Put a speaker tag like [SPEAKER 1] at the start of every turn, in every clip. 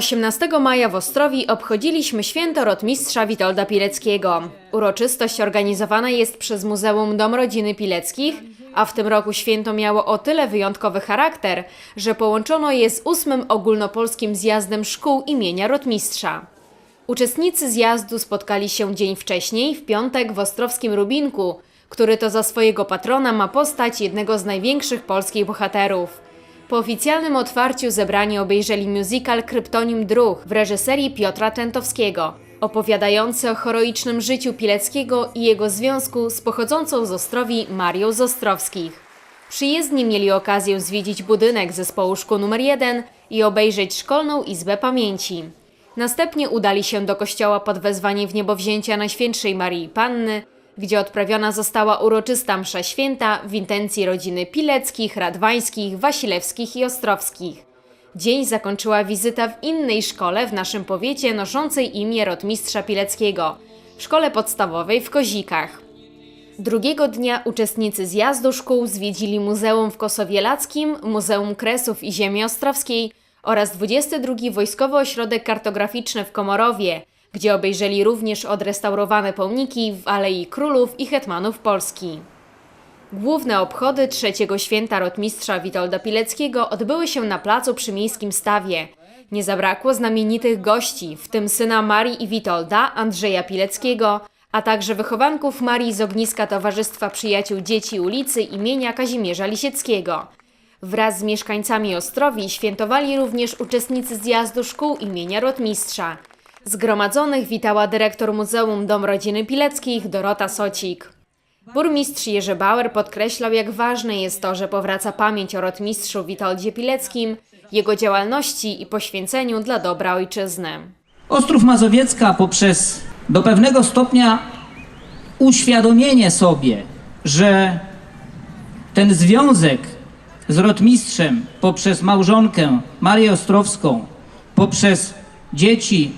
[SPEAKER 1] 18 maja w Ostrowi obchodziliśmy święto rotmistrza Witolda Pileckiego. Uroczystość organizowana jest przez Muzeum Dom Rodziny Pileckich, a w tym roku święto miało o tyle wyjątkowy charakter, że połączono je z ósmym ogólnopolskim zjazdem szkół imienia rotmistrza. Uczestnicy zjazdu spotkali się dzień wcześniej, w piątek w ostrowskim Rubinku, który to za swojego patrona ma postać jednego z największych polskich bohaterów. Po oficjalnym otwarciu zebrani obejrzeli musical Kryptonim Druh w reżyserii Piotra Tętowskiego, opowiadający o heroicznym życiu Pileckiego i jego związku z pochodzącą z Ostrowi Marią z Ostrowskich. Przyjezdni mieli okazję zwiedzić budynek zespołu szkół nr 1 i obejrzeć szkolną izbę pamięci. Następnie udali się do kościoła pod wezwaniem w niebowzięcia Najświętszej Marii Panny, gdzie odprawiona została uroczysta msza święta w intencji rodziny Pileckich, Radwańskich, Wasilewskich i Ostrowskich. Dzień zakończyła wizyta w innej szkole w naszym powiecie noszącej imię rotmistrza Pileckiego, w szkole podstawowej w Kozikach. Drugiego dnia uczestnicy zjazdu szkół zwiedzili Muzeum w Kosowielackim, Muzeum Kresów i Ziemi Ostrowskiej oraz 22 Wojskowy Ośrodek Kartograficzny w Komorowie, gdzie obejrzeli również odrestaurowane pomniki w Alei Królów i Hetmanów Polski. Główne obchody trzeciego święta rotmistrza Witolda Pileckiego odbyły się na placu przy Miejskim Stawie. Nie zabrakło znamienitych gości, w tym syna Marii i Witolda, Andrzeja Pileckiego, a także wychowanków Marii z ogniska Towarzystwa Przyjaciół Dzieci ulicy imienia Kazimierza Lisieckiego. Wraz z mieszkańcami Ostrowi świętowali również uczestnicy zjazdu szkół imienia Rotmistrza. Zgromadzonych witała dyrektor Muzeum Dom Rodziny Pileckich Dorota Socik. Burmistrz Jerzy Bauer podkreślał, jak ważne jest to, że powraca pamięć o rotmistrzu Witoldzie Pileckim, jego działalności i poświęceniu dla dobra ojczyzny.
[SPEAKER 2] Ostrów Mazowiecka poprzez do pewnego stopnia uświadomienie sobie, że ten związek z rotmistrzem poprzez małżonkę Marię Ostrowską, poprzez dzieci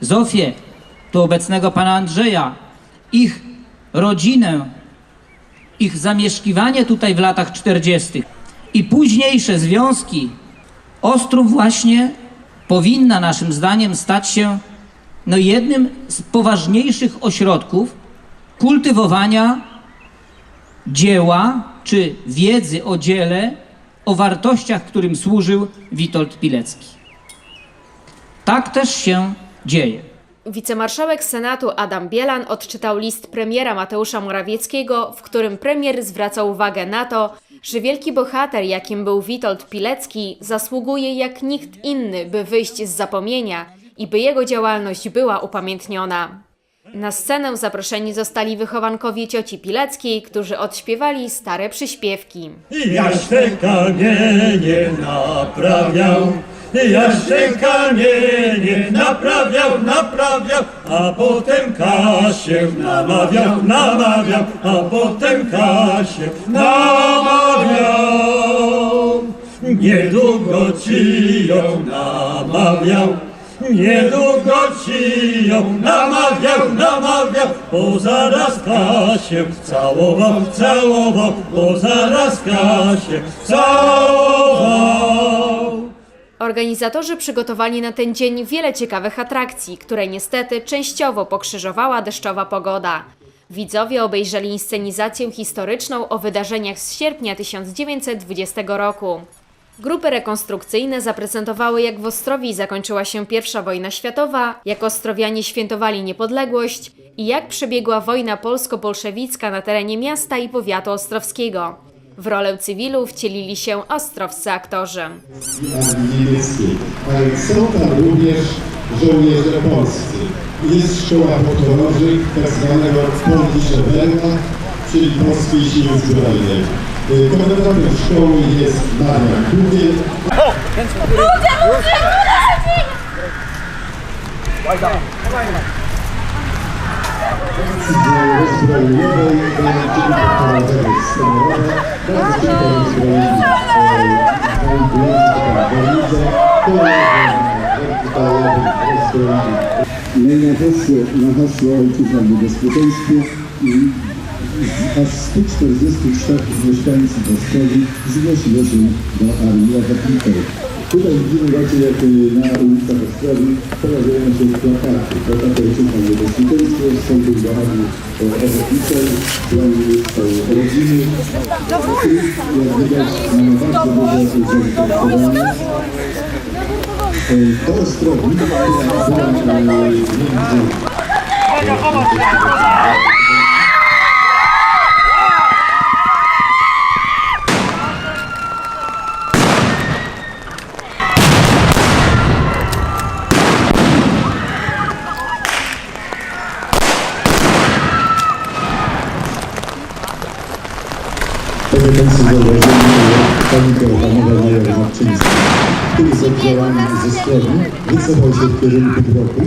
[SPEAKER 2] Zofię, tu obecnego pana Andrzeja, ich rodzinę, ich zamieszkiwanie tutaj w latach 40. i późniejsze związki Ostrów właśnie powinna naszym zdaniem stać się no, jednym z poważniejszych ośrodków kultywowania dzieła czy wiedzy o dziele, o wartościach, którym służył Witold Pilecki. Tak też się dzieje.
[SPEAKER 1] Wicemarszałek Senatu Adam Bielan odczytał list premiera Mateusza Morawieckiego, w którym premier zwraca uwagę na to, że wielki bohater, jakim był Witold Pilecki, zasługuje jak nikt inny, by wyjść z zapomnienia i by jego działalność była upamiętniona. Na scenę zaproszeni zostali wychowankowie cioci Pileckiej, którzy odśpiewali stare przyśpiewki.
[SPEAKER 3] Jaś te kamienie naprawiał, jaś te kamienie naprawiał, naprawiał, a potem Kasię namawiał, namawiał, a potem Kasię namawiał. Niedługo ci ją namawiał, niedługo ci ją namawiał, namawiał, bo zaraz Kasię całował, całował, bo zaraz Kasię całował.
[SPEAKER 1] Organizatorzy przygotowali na ten dzień wiele ciekawych atrakcji, które niestety częściowo pokrzyżowała deszczowa pogoda. Widzowie obejrzeli inscenizację historyczną o wydarzeniach z sierpnia 1920 roku. Grupy rekonstrukcyjne zaprezentowały, jak w Ostrowi zakończyła się I wojna światowa, jak ostrowianie świętowali niepodległość i jak przebiegła wojna polsko-bolszewicka na terenie miasta i powiatu ostrowskiego. W rolę cywilów wcielili się ostrowscy aktorzy.
[SPEAKER 4] armii niemieckiej, ale są tam również żołnierze polscy. Jest szkoła podchorążych tak zwanego Polnische Wehrmacht, czyli Polskiej Siły Zbrojnej. Komendantem szkoły jest Marian Kukiel.
[SPEAKER 5] My na hasło, na hasło Ojczyzna w bezpieczeństwie i aż 143 mieszkańców Ostrowi zgłosiło się do Armii Ochotniczej.
[SPEAKER 4] Tutaj widzimy właśnie, jak na ulicach Ostrowi pojawiają się plakaty. Plakaty ojczyzna niebezpieczeństwo, są tu zachodni ochotniczej, broni swojej rodziny. I jak widać mamy bardzo duże zainteresowanie. Y, Do Ostrowi, była y, między pani Kołchanowa Major Marczyńska, który z oddziałami ze strony wycofał się w kierunku bloku.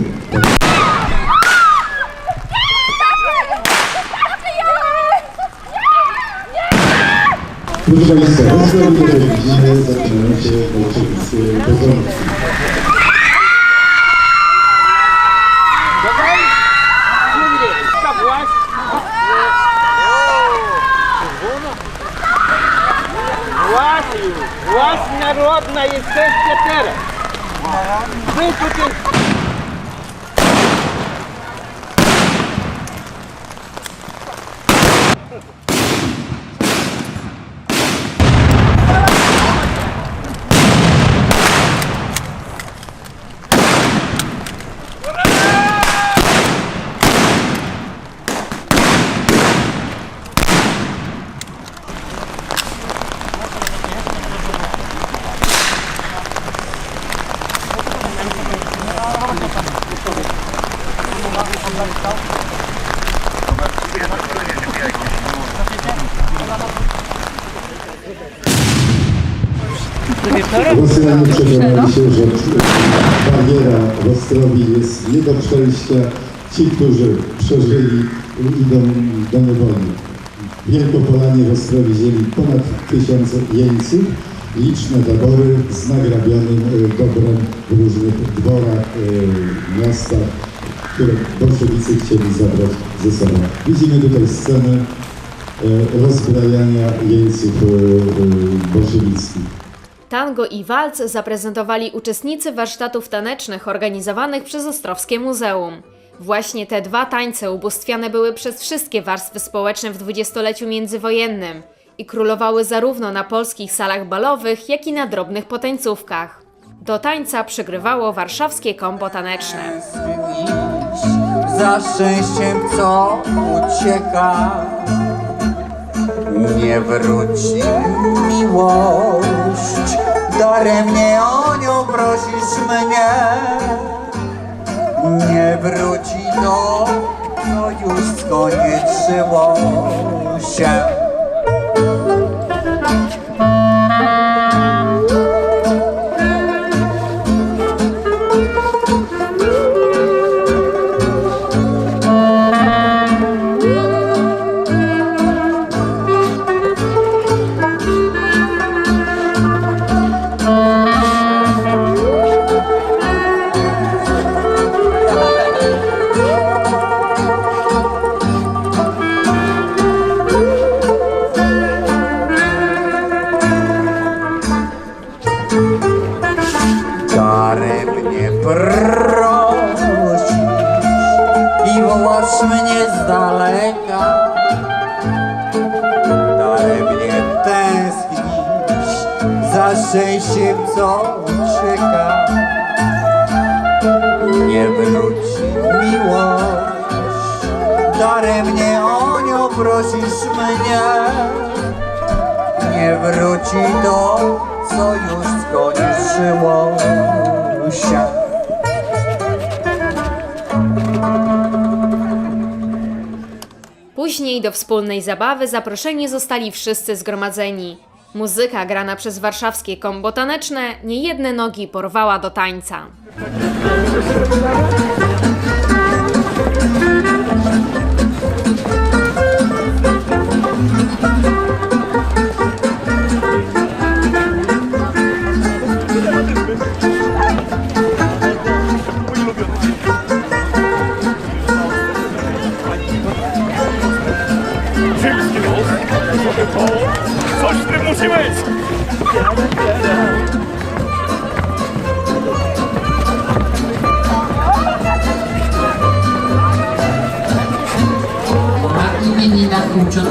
[SPEAKER 4] Proszę Państwa, rozprawy do godziny zaczynają się oczywiście porządku.
[SPEAKER 6] власою, власна народна і все святере. Викупіть
[SPEAKER 7] Rosjanie przekonali się, że bariera w Ostrowi jest nie do przejścia. Ci, którzy przeżyli, idą do niewoli. Wielkopolanie w Ostrowi wzięli ponad tysiąc jeńców, liczne tabory z nagrabionym e, dobrem w różnych dworach, e, miastach, które bolszewicy chcieli zabrać ze sobą. Widzimy tutaj scenę e, rozbrajania jeńców bolszewickich.
[SPEAKER 1] Tango i walc zaprezentowali uczestnicy warsztatów tanecznych organizowanych przez Ostrowskie Muzeum. Właśnie te dwa tańce ubóstwiane były przez wszystkie warstwy społeczne w dwudziestoleciu międzywojennym i królowały zarówno na polskich salach balowych, jak i na drobnych potańcówkach. Do tańca przygrywało warszawskie kombo taneczne.
[SPEAKER 8] za szczęściem, co ucieka. Nie wróci miłość, daremnie o nią prosisz mnie. Nie wróci to, co już skończyło się. Szczęściem, co czeka. Nie wróci miłość, daremnie o nią prosisz mnie. Nie wróci to, co już skończyło się.
[SPEAKER 1] Później do wspólnej zabawy zaproszeni zostali wszyscy zgromadzeni. Muzyka grana przez warszawskie kombo taneczne niejedne nogi porwała do tańca.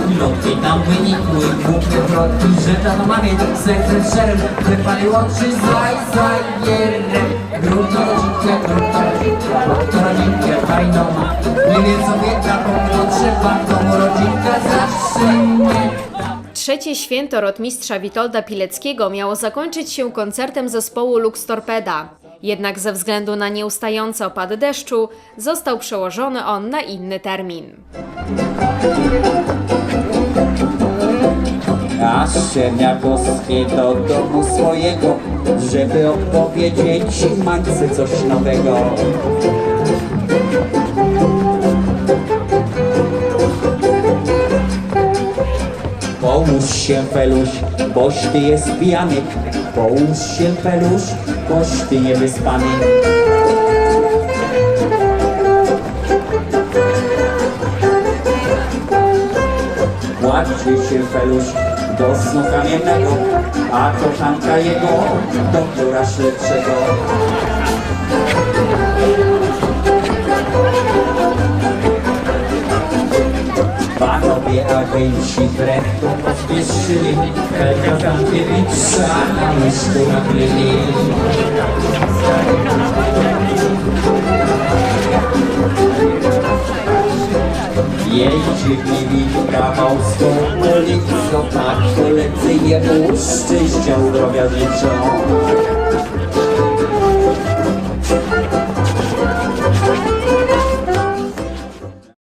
[SPEAKER 8] Pilotki Tam wynikły głupie Nie co taką trzeba zawsze nie
[SPEAKER 1] Trzecie święto rotmistrza Witolda Pileckiego miało zakończyć się koncertem zespołu Lux Torpeda. Jednak ze względu na nieustające opady deszczu został przełożony on na inny termin.
[SPEAKER 8] A Szczerniakowski do domu swojego, żeby opowiedzieć Mańce coś nowego. Połóż się, Feluś, boś ty jest pijany. Połóż się, Feluś, ty niewyspany. Kładźcie się Feluś do snu kamiennego, a kochanka jego doktora śledczego. Panowie agenci Brechtu pospieszyli, Helga Zamkiewicza na myszku nakryli. Jeździ w kawałską ulicą, tak koledzy jemu szczęścia zdrowia życzą.